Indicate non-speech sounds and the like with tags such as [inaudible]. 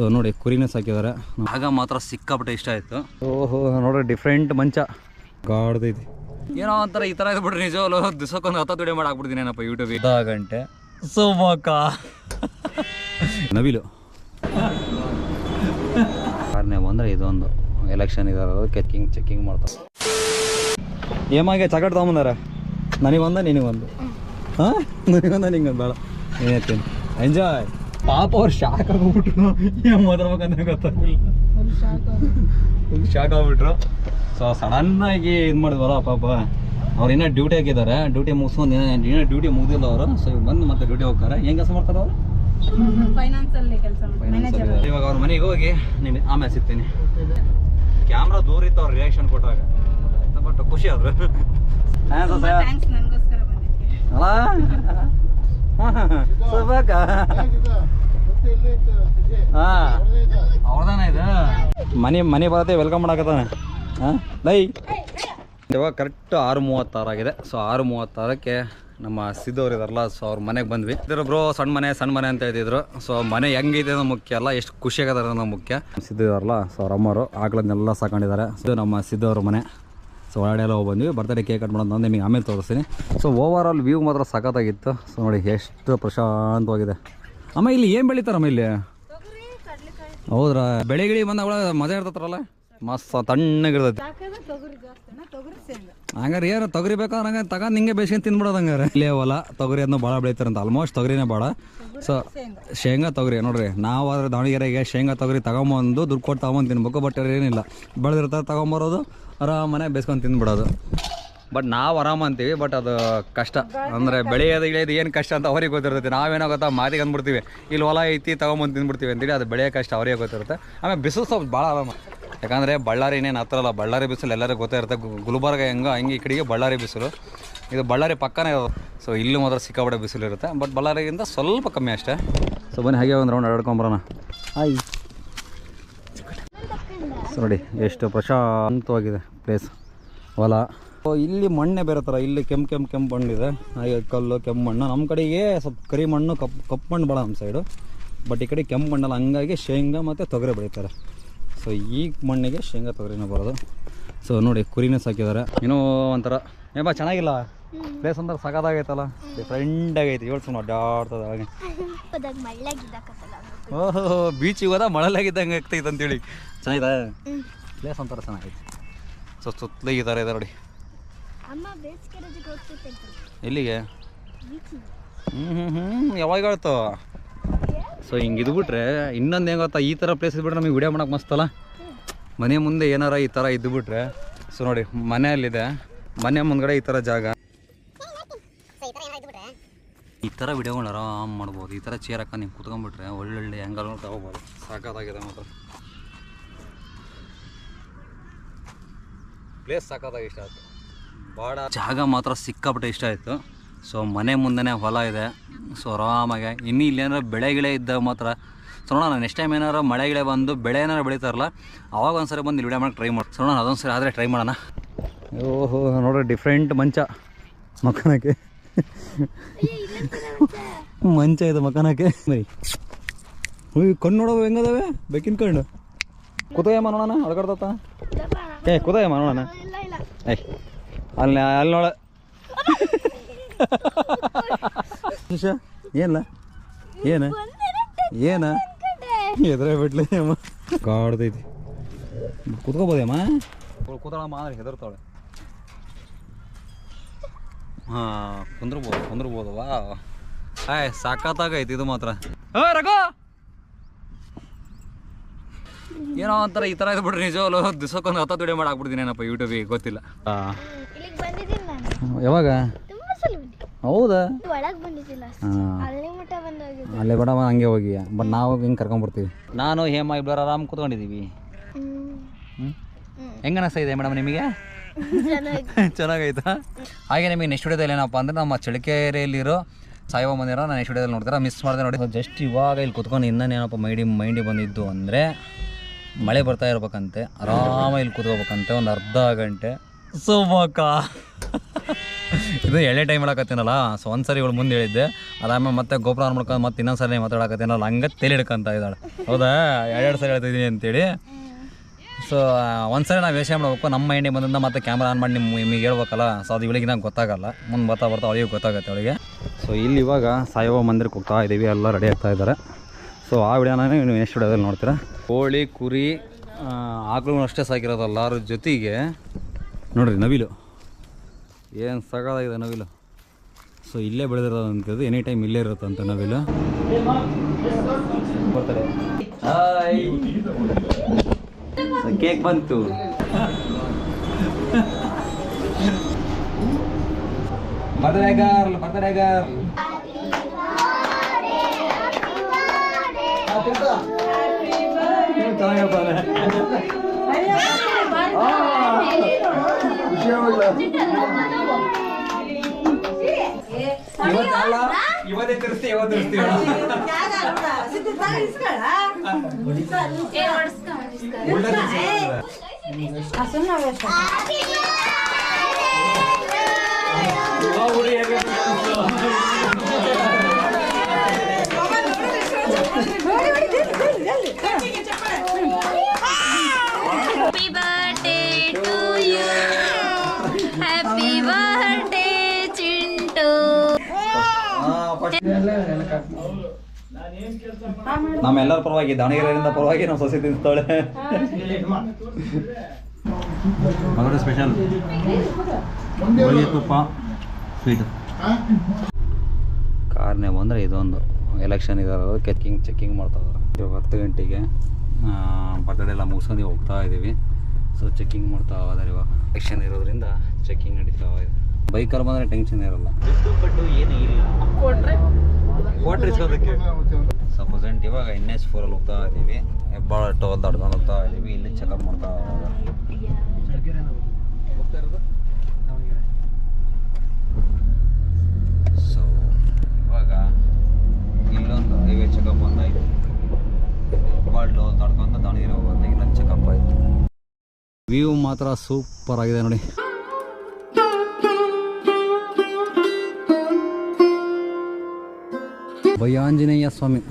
So ನೋಡಿ ಕುರಿನ ಸಾಕಿದ್ದಾರೆ. ಆಗ ಮಾತ್ರ ಸಿಕ್ಕಾಪಟ್ಟೆ ಇಷ್ಟ ಆಯಿತು. ಓಹೋ ನೋಡ್ರಿ ಡಿಫ್ರೆಂಟ್ ಮಂಚ. ಗಾಡ್ದೈತಿ ಏನೋ ಒಂಥರ ಈ ಥರ ಇದು ಬಿಡ್ರಿ ನಿಜವಲ್ಲ ದಿವಸಕ್ಕೊಂದು ಹತ್ತ ವಿಡಿಯೋ ಮಾಡಿ ಹಾಕ್ಬಿಡ್ತೀನಿ ಏನಪ್ಪ ಯೂಟ್ಯೂಬ್ ಇದ್ದ ಗಂಟೆ. ಸೋಮಕ. ನವಿಲು. ಕಾರಣ ಬಂದರೆ ಇದೊಂದು ಎಲೆಕ್ಷನ್ ಇದಾರೆ ಚೆಕಿಂಗ್ ಚೆಕ್ಕಿಂಗ್ ಮಾಡ್ತಾರೆ. ಏಮಾಗೆ ಚಕಟ್ ತೊಗೊಂಬಂದಾರ? ನನಗೊಂದ ನಿನಗೊಂದು ಹಾಂ? ನನಗೊಂದ ನಿಂಗೊಂದು ಬೇಡ. ಏನೇತೀನಿ ಎಂಜಾಯ್ ಪಾಪ ಅವ್ರು ಶಾಕ್ ಆಗೋಗ್ಬಿಟ್ರು. ಏನು ಮಾತಾಡ್ಬೇಕಂತ ಗೊತ್ತಾಗಿಲ್ಲ ಫುಲ್ ಶಾಕ್ ಆಗ್ಬಿಟ್ರು ಸೊ ಸಡನ್ನಾಗಿ ಇದು ಮಾಡಿದ್ವಲ್ಲ ಪಾಪ. ಅವ್ರು ಇನ್ನ ಡ್ಯೂಟಿ ಹಾಕಿದ್ದಾರೆ. ಡ್ಯೂಟಿ ಮುಗಿಸ್ಕೊಂಡು ಇನ್ನೂ ಡ್ಯೂಟಿ ಮುಗಿದಿಲ್ಲ ಅವರು. ಸೊ ಇವಾಗ ಬಂದು ಮತ್ತೆ ಡ್ಯೂಟಿ ಹೋಗ್ತಾರೆ. ಹೆಂಗೆ ಕೆಲಸ ಮಾಡ್ತಾರೆ ಅವರು? ಅಲ್ಲಿ ಇವಾಗ ಅವ್ರ ಮನೆಗೆ ಹೋಗಿ ನೀನು ಆಮೇಲೆ ಸಿಗ್ತೀನಿ. ಕ್ಯಾಮ್ರಾ ದೂರ ಇತ್ತು ಅವ್ರ ರಿಯಾಕ್ಷನ್ ಕೊಟ್ಟಾಗ. ಬಟ್ ಖುಷಿ ಆದ್ರು. ಥ್ಯಾಂಕ್ಸ್ ಅವ್ರದಾನ ಇದು? ಮನೆ ಮನೆ ಬರತ್ತೆ ವೆಲ್ಕಮ್ ಮಾಡಕತ್ತಾನೆ. ಹಾಂ ಲೈ. ಇವಾಗ ಕರೆಕ್ಟ್ ಆರು ಮೂವತ್ತಾರಾಗಿದೆ ಸೊ ಆರು ಮೂವತ್ತಾರಕ್ಕೆ ನಮ್ಮ ಸಿದ್ದವ್ರು ಇದಾರಲ್ಲ ಸೊ ಅವ್ರ ಮನೆಗೆ ಬಂದ್ವಿ. ಇದ್ರ ಬ್ರೋ ಸಣ್ಣ ಮನೆ ಸಣ್ಣ ಮನೆ ಅಂತ ಹೇಳ್ತಿದ್ರು ಸೊ ಮನೆ ಹೆಂಗಿದೆ ಅನ್ನೋ ಮುಖ್ಯ ಅಲ್ಲ ಎಷ್ಟು ಖುಷಿ ಅನ್ನೋ ಮುಖ್ಯ. ಸಿದ್ದು ಇದಾರಲ್ಲ ಸೊ ಅವ್ರ ಅಮ್ಮರು ಆಕಳನ್ನೆಲ್ಲ ಸಾಕೊಂಡಿದ್ದಾರೆ. ಇದು ನಮ್ಮ ಸಿದ್ದವ್ರ ಮನೆ. ಸೊ ಒಳಗಡೆ ಎಲ್ಲ ಹೋಗಿ ಬಂದ್ವಿ. ಬರ್ತಡೇ ಕೇಕ್ ಕಟ್ ಮಾಡೋದು ನಿಮಗೆ ಆಮೇಲೆ ತೋರಿಸ್ತೀನಿ. ಸೊ ಓವರ್ ಆಲ್ ವ್ಯೂ ಮಾತ್ರ ಸಖತ್ತಾಗಿತ್ತು. ಸೊ ನೋಡಿ ಎಷ್ಟು ಪ್ರಶಾಂತವಾಗಿದೆ. ಅಮ್ಮ ಇಲ್ಲಿ ಏನು ಬೆಳೀತಾರಮ್ಮ ಇಲ್ಲಿ? ಹೌದ್ರಾ? ಬೆಳೆ ಗಿಳಿ ಬಂದಾಗ ಮಜಾ ಇರ್ತತ್ರಲ್ಲ? ಮಸ್ತ್ ತಣ್ಣಗಿರ್ತೈತಿ. ಹಂಗಾರ ಏನು ತೊಗರಿ ಬೇಕಾದ್ರೆ ಹಂಗ ತಗೊಂಡು ಹಿಂಗೆ ಬೇಸ್ಕೊಂಡು ತಿನ್ಬಿಡೋದು ಹಂಗಾರೆ. ಇಲ್ಲೇ ಹೊಲ, ತೊಗರಿ ಅದನ್ನ ಭಾಳ ಬೆಳಿತಾರಂತ ಆಲ್ಮೋಸ್ಟ್ ತೊಗರಿನೇ ಭಾಳ ಸೊ ಶೇಂಗಾ ತೊಗರಿ ನೋಡ್ರಿ, ನಾವು ಆದ್ರೆ ದಾವಣಗೆರೆಗೆ ಶೇಂಗಾ ತೊಗರಿ ತಗೊಂಬಂದು ದುಡ್ಡು ಕೊಟ್ಟು ತಗೊಂಬಂದು ತಿನ್ಬೇಕು ಬಟ್ ಏನಿಲ್ಲ. ಬೆಳೆದಿರ್ತಾರೆ ತಗೊಂಬರೋದು, ಆರಾಮನೆ ಬೇಸ್ಕೊಂಡು ತಿನ್ಬಿಡೋದು. ಬಟ್ ನಾವು ಆರಾಮ ಅಂತೀವಿ ಬಟ್ ಅದು ಕಷ್ಟ. ಅಂದರೆ ಬೆಳೆಯೋದು ಇಳಿಯೋದು ಏನು ಕಷ್ಟ ಅಂತ ಅವ್ರಿಗೆ ಗೊತ್ತಿರ್ತೈತಿ. ನಾವೇನೋ ಗೊತ್ತಾ ಮಾತಿಗೆ ಅಂದ್ಬಿಡ್ತೀವಿ. ಇಲ್ಲಿ ಹೊಲ ಐತಿ, ತಗೊಂಬಂದು ತಿಂದ್ಬಿಡ್ತೀವಿ ಅಂತೇಳಿ ಅದು ಬೆಳೆಯೋ ಕಷ್ಟ ಅವ್ರಿಗೆ ಗೊತ್ತಿರುತ್ತೆ. ಆಮೇಲೆ ಬಿಸಿಲು ಸ್ವಲ್ಪ ಭಾಳ ಆರಾಮ. ಯಾಕಂದರೆ ಬಳ್ಳಾರಿ ಇನ್ನೇನು ಹತ್ರ ಅಲ್ಲ ಬಳ್ಳಾರಿ ಬಿಸಿಲು ಎಲ್ಲರಿಗೂ ಗೊತ್ತೇ ಇರುತ್ತೆ. ಗುಲ್ಬರ್ಗ ಹೆಂಗೋ ಹಂಗೆ ಈ ಕಡೆಗೆ ಬಳ್ಳಾರಿ ಬಿಸಿಲು. ಇದು ಬಳ್ಳಾರಿ ಪಕ್ಕನೇ ಇರೋದು. ಸೊ ಇಲ್ಲೂ ಮಾತ್ರ ಸಿಕ್ಕಾಪಟ್ಟೆ ಬಿಸಿಲು ಇರುತ್ತೆ. ಬಟ್ ಬಳ್ಳಾರಿಗಿಂತ ಸ್ವಲ್ಪ ಕಮ್ಮಿ ಅಷ್ಟೇ. ಸೊ ಬನ್ನಿ ಹಾಗೆ ಒಂದು ರೌಂಡ್ ಆಡ್ಕೊಂಬರೋಣ ಹಾಯ್. ಸೊ ನೋಡಿ ಎಷ್ಟು ಪ್ರಶಾಂತವಾಗಿದೆ ಪ್ಲೇಸ್ ಹೊಲ. ಸೊ ಇಲ್ಲಿ ಮಣ್ಣೆ ಬೇರೆ ಥರ ಇಲ್ಲಿ ಕೆಂಪು ಕೆಂಪು ಕೆಂಪು ಮಣ್ಣಿದೆ ಹಾಗೆ ಕಲ್ಲು ಕೆಂಪು ಮಣ್ಣು. ನಮ್ಮ ಕಡೆಗೆ ಸ್ವಲ್ಪ ಕರಿ ಮಣ್ಣು ಕಪ್ಪು ಕಪ್ಪು ಮಣ್ಣು ಭಾಳ ನಮ್ಮ ಸೈಡು ಬಟ್ ಈ ಕಡೆ ಕೆಂಪು ಮಣ್ಣಲ್ಲ ಹಂಗಾಗಿ ಶೇಂಗಾ ಮತ್ತು ತೊಗರಿ ಬೆಳೀತಾರೆ. ಸೊ ಈ ಮಣ್ಣಿಗೆ ಶೇಂಗಾ ತೊಗರಿನ ಬರೋದು. ಸೊ ನೋಡಿ ಕುರಿನೇ ಸಾಕಿದ್ದಾರೆ. ಏನೋ ಒಂಥರ. ಏ ಬಾ ಚೆನ್ನಾಗಿಲ್ಲ? ಪ್ಲೇಸ್ ಅಂದ್ರೆ ಸಕತ್ತಾಗೈತಲ್ಲ ಡಿಫ್ರೆಂಟ್ ಆಗೈತಿ. ಏಳು ಸುಮ್ಮನೆ ಅಡ್ಡಾಡ್ತದೆ ಹಾಗೆ. ಓಹೋ ಬೀಚಿಗೆ ಹೋದ ಮಳೆಲಾಗಿದ್ದಂಗೆ ಆಗ್ತೈತೆ ಅಂತೇಳಿ. ಚೆನ್ನಾಗಿದೆ? ಪ್ಲೇಸ್ ಒಂಥರ ಚೆನ್ನಾಗೈತಿ. ಸೊ ಸುತ್ತಲೂ ಈ ಥರ ಇದೆ ನೋಡಿ ಎಲ್ಲಿಗೆ? ಹ್ಞೂ ಹ್ಞೂ ಹ್ಞೂ ಯಾವಾಗ ಹೇಳ್ತು? ಸೊ ಹಿಂಗೆ ಇದ್ಬಿಟ್ರೆ ಇನ್ನೊಂದು ಹೆಂಗೆ ಗೊತ್ತಾ? ಈ ಥರ ಪ್ಲೇಸ್ ಇದ್ಬಿಟ್ರೆ ನಮಗೆ ವಿಡಿಯೋ ಮಾಡೋಕೆ ಮಸ್ತಲ್ಲ ಮನೆ ಮುಂದೆ ಏನಾರ ಈ ಥರ ಇದ್ಬಿಟ್ರೆ ಸೊ ನೋಡಿ ಮನೆಯಲ್ಲಿದೆ ಮನೆ ಮುಂದ್ಗಡೆ ಈ ಥರ ಜಾಗ. ಈ ಥರ ವಿಡಿಯೋಗಳು ಆರಾಮ್ ಮಾಡ್ಬೋದು. ಈ ಥರ ಚೇರ್ ಹಾಕೊಂಡು ನೀವು ಕುತ್ಕೊಂಡ್ಬಿಟ್ರೆ ಒಳ್ಳೊಳ್ಳೆ ಹೆಂಗಲ್ ತಗೋಬೋದು. ಸಾಕಾಗಿದೆ ಮಾತ್ರ. ಪ್ಲೇಸ್ ಸಾಕಾದಾಗ ಇಷ್ಟ ಆಯಿತು. ಭಾಳ ಜಾಗ ಮಾತ್ರ ಸಿಕ್ಕಾಪಟ್ಟೆ ಇಷ್ಟ ಆಯಿತು. ಸೊ ಮನೆ ಮುಂದೆನೇ ಹೊಲ ಇದೆ. ಸೊ ಆರಾಮಾಗೆ. ಇನ್ನು ಇಲ್ಲಿ ಏನಾರ ಬೆಳೆ ಗಿಳೆ ಇದ್ದಾಗ ಮಾತ್ರ. ಸೊ ನೋಡೋಣ ನೆಕ್ಸ್ಟ್ ಟೈಮ್ ಏನಾರು ಮಳೆ ಗಿಳೆ ಬಂದು ಬೆಳೆ ಏನಾರು ಬೆಳೀತಾರಲ್ಲ ಅವಾಗ ಒಂದ್ಸರಿ ಬಂದು ಇಲ್ಲಿ ವಿಡಿಯೋ ಮಾಡಕ್ಕೆ ಟ್ರೈ ಮಾಡಿ. ಸೊ ನೋಡೋಣ ಅದೊಂದು ಸರಿ ಆದರೆ ಟ್ರೈ ಮಾಡೋಣ. ಓಹೋ ನೋಡ್ರಿ ಡಿಫ್ರೆಂಟ್ ಮಂಚ. ಮಕ್ಕನಕ್ಕೆ ಮಂಚ ಇದು ಮಕ್ಕನಕ್ಕೆ ಬರೀ ಕಣ್ಣು ನೋಡೋವು ಹೆಂಗದವೆ? ಬೆಕ್ಕಿನ ಕಣ್ಣು. ಕುದಯಮ್ಮ ನೋಡೋಣ ಅಡ್ಗಾಡ್ದತ್ತ ಏ ಕುದಯಮ್ಮ ನೋಡೋಣ. ಏಯ್ ಅಲ್ಲಿ ಅಲ್ಲಿ ನೋಡ. [laughs] [laughs] ನಿಮಿಷ ಏನಿಲ್ಲ ಏನ? ಏನ? ಎದುರೇ ಬಿಡ್ಲಿ ಅಮ್ಮ. ಕಾಡ್ದೈತಿ. ಕುತ್ಕೋಬೋದೇಮ್ಮ? ಕೂತಾಳಮ್ಮ ಅಂದ್ರೆ ಹೆದರ್ತಾಳೆ ಹಾಂ ಕುಂದ್ರಬೋದು ಕುಂದ್ರಬೋದು ವಾ ಆಯ್ ಸಾಕಾತಾಗೈತಿ ಇದು ಮಾತ್ರ. ರಘು! ಏನೋ ಒಂಥರ ಈ ಥರ ಇದು ಬಿಡ್ರಿ ನಿಜವಲ್ಲ ದಿವಸಕ್ಕೊಂದು ಹತ್ತ ವಿಡಿಯೋ ಮಾಡಾಕ್ಬಿಡ್ತೀನಿ ಏನಪ್ಪ ಯೂಟ್ಯೂಬಿಗೆ ಗೊತ್ತಿಲ್ಲ. ಇಲ್ಲಿಗೆ ಬಂದಿದ್ದೀನಿ ನಾನು. ಯಾವಾಗ? ಹೌದಾ? ಒಳಗೆ ಬಂದಿದ್ದಿಲ್ಲ ಹಾಂ. ಅಲ್ಲಿ ಮಠ ಬಂದೋಗಿದ್ದೆ. ಅಲ್ಲೇ ಬೇಡ ಹಂಗೆ ಹೋಗಿ. ಬಟ್ ನಾವು ಹಿಂಗೆ ಕರ್ಕೊಂಡ್ಬರ್ತೀವಿ ನಾನು ಹೇಮ ಇಬ್ಬರು ಆರಾಮ್ ಕೂತ್ಕೊಂಡಿದ್ದೀವಿ ಹ್ಮ್. ಹೆಂಗೆ ಅನಿಸ್ತಾ ಇದೆ ಮೇಡಮ್ ನಿಮಗೆ? ಚೆನ್ನಾಗಿ. [laughs] ಚೆನ್ನಾಗೈತಾ? ಹಾಗೆ ನಿಮಗೆ ನೆಕ್ಸ್ಟ್ ವಿಡಿಯೋದಲ್ಲಿ ಏನಪ್ಪ ಅಂದ್ರೆ ನಮ್ಮ ಚಳಿಕೆರೆಯಲ್ಲಿರೋ ಸಾಯಿಬಾ ಮಂದಿರ ನಾನು ನೆಕ್ಸ್ಟ್ ವಿಡಿಯೋದಲ್ಲಿ ನೋಡ್ತೀರಾ? ಮಿಸ್ ಮಾಡಿದೆ ನೋಡಿ. ಜಸ್ಟ್ ಇವಾಗ ಇಲ್ಲಿ ಕುತ್ಕೊಂಡು ಇನ್ನೇನಪ್ಪ ಮೈಂಡಿ ಮೈಂಡಿಗೆ ಬಂದಿದ್ದು ಅಂದರೆ ಮಳೆ ಬರ್ತಾ ಇರ್ಬೇಕಂತೆ. ಆರಾಮ ಇಲ್ಲಿ ಕೂತ್ಕೋಬೇಕಂತೆ. ಒಂದು ಅರ್ಧ ಗಂಟೆ. ಸೋಮಕ [laughs] ಇದು ಎಳೆ ಟೈಮ್ ಹೇಳಕತ್ತೀನಲ್ಲ ಸೊ ಒಂದ್ಸರಿ ಇವಳು ಮುಂದೆ ಹೇಳಿದ್ದೆ. ಅದಾದ್ಮೇಲೆ ಮತ್ತೆ ಗೋಪುರ ಆನ್ ಮಾಡ್ಕೊಂಡು ಮತ್ತೆ ಇನ್ನೊಂದ್ಸರಿ ಮಾತಾಡಕತ್ತೀನಲ್ಲ ಹಂಗೆ ತಲೆ ಹಿಡ್ಕಂತ ಇದ್ದಾಳೆ. ಹೌದಾ? ಎರಡೆರಡು ಸರಿ ಹೇಳ್ತಿದ್ದೀನಿ ಅಂತೇಳಿ. ಸೊ ಒಂದ್ಸರಿ ನಾವು ವೇಷ ಮಾಡ್ಬೇಕು. ನಮ್ಮ ಮೈಂಡಿಗೆ ಬಂದಿಂದ ಮತ್ತೆ ಕ್ಯಾಮ್ರಾ ಆನ್ ಮಾಡಿ ನಿಮ್ಮ ನಿಮಗೆ ಹೇಳ್ಬೇಕಲ್ಲ? ಸೊ ಅದು ಇವಳಿಗೆ ನಂಗೆ ಗೊತ್ತಾಗಲ್ಲ. ಮುಂದೆ ಬರ್ತಾ ಬರ್ತಾ ಅವಳಿಗೆ ಗೊತ್ತಾಗುತ್ತೆ ಅವಳಿಗೆ. ಸೊ ಇಲ್ಲಿ ಇವಾಗ ಸಾಯಿಬಾಬಾ ಮಂದಿರಕ್ಕೆ ಹೋಗ್ತಾ ಇದ್ದೀವಿ ಎಲ್ಲ ರೆಡಿ ಆಗ್ತಾ ಇದ್ದಾರೆ. ಸೊ ಆ ವಿಡಿಯೋನ ನೀವು ನೆಕ್ಸ್ಟ್ ವಿಡಿಯೋದಲ್ಲಿ ನೋಡ್ತೀರಾ? ಕೋಳಿ ಕುರಿ ಆಕಳು ಅಷ್ಟೇ ಸಾಕಿರೋದು ಜೊತೆಗೆ. ನೋಡ್ರಿ ನವಿಲು. ಏನು ಸಗದಾಗಿದೆ ನವಿಲು? ಸೊ ಇಲ್ಲೇ ಬೆಳೆದಿರೋದಂಥದ್ದು ಎನಿ ಟೈಮ್ ಇಲ್ಲೇ ಇರುತ್ತಂತೆ ನವಿಲು. ಬರ್ತಾರೆ. ಕೇಕ್ ಬಂತು. ಗರ್ಲ್ ಇವತ್ತಲ್ಲ ಇವತ್ತೇ ತಿರ್ಸ್ತಿ ಇವತ್ತು ತಿರ್ಸ್ತೀವಿ ಉಲ್ಟಾ ನಮ್ಮೆಲ್ಲರ ಪರವಾಗಿ ದಾವಣಗೆರೆಯಿಂದ ಪರವಾಗಿ ನಾವು ಸೊಸೆ ತಿಂತಾಳೆ. ಮಗಳ ಸ್ಪೆಷಲ್ ಹೋಳಿಗೆ ತುಪ್ಪ ಸ್ವೀಟ್ ಕಾರ್ನೇ ಬಂದರೆ ಇದೊಂದು ಎಲೆಕ್ಷನ್ ಇದಾರ. ಕೆಕ್ಕಿಂಗ್ ಚೆಕ್ಕಿಂಗ್ ಮಾಡ್ತಾ ಇದ್ದಾರೆ ಇವಾಗ ಹತ್ತು ಗಂಟೆಗೆ ಬರ್ತಡೆ ಎಲ್ಲ ಮುಗಿಸ್ಕೊಂಡು ಹೋಗ್ತಾ ಇದ್ದೀವಿ ಸೊ ಚೆಕ್ಕಿಂಗ್ ಮಾಡ್ತಾ ಇದ್ದಾರೆ ಇವಾಗ. ಎಲೆಕ್ಷನ್ ಇರೋದ್ರಿಂದ ಚೆಕಿಂಗ್ ನಡೀತಾ ಇದೆ. ಬೈಕಲ್ಲಿ ಬಂದರೆ ಟೆನ್ಷನ್ ಇರಲ್ಲ. ಪಟ್ಟು ಏನೂ ಇಲ್ಲ ಕೊಟ್ರೆ ಇಸ್ಕೋದಕ್ಕೆ ಸೊ ಪ್ರೆಸೆಂಟ್ ಇವಾಗ ಎನ್ ಫೋರ್ ಅಲ್ಲಿ ಹೋಗ್ತಾ ಇದ್ದೀವಿ ಹೆಬ್ಬಾಳ ಟೋಲ್ ದಡ್ಕೊಂಡು ಹೋಗ್ತಾ ಇದೀವಿ. ಇಲ್ಲಿ ಚೆಕಪ್ ಮಾಡ್ತಾ ಸೊ ಇವಾಗ ಇಲ್ಲೊಂದು ಹೈವೇ ಚೆಕಪ್ ಒಂದಾಯ್ತು ಹೆಬ್ಬಾಳ ಟೋಲ್ ದಾಡ್ಕೊಂಡು ದಾವಣಗೆರೆ ಹೋಗೋದು ಇಲ್ಲೊಂದು ಚೆಕಪ್ ಆಯ್ತು. ವ್ಯೂ ಮಾತ್ರ ಸೂಪರ್ ಆಗಿದೆ ನೋಡಿ. ಭಯಾಂಜನೇಯ ಸ್ವಾಮಿ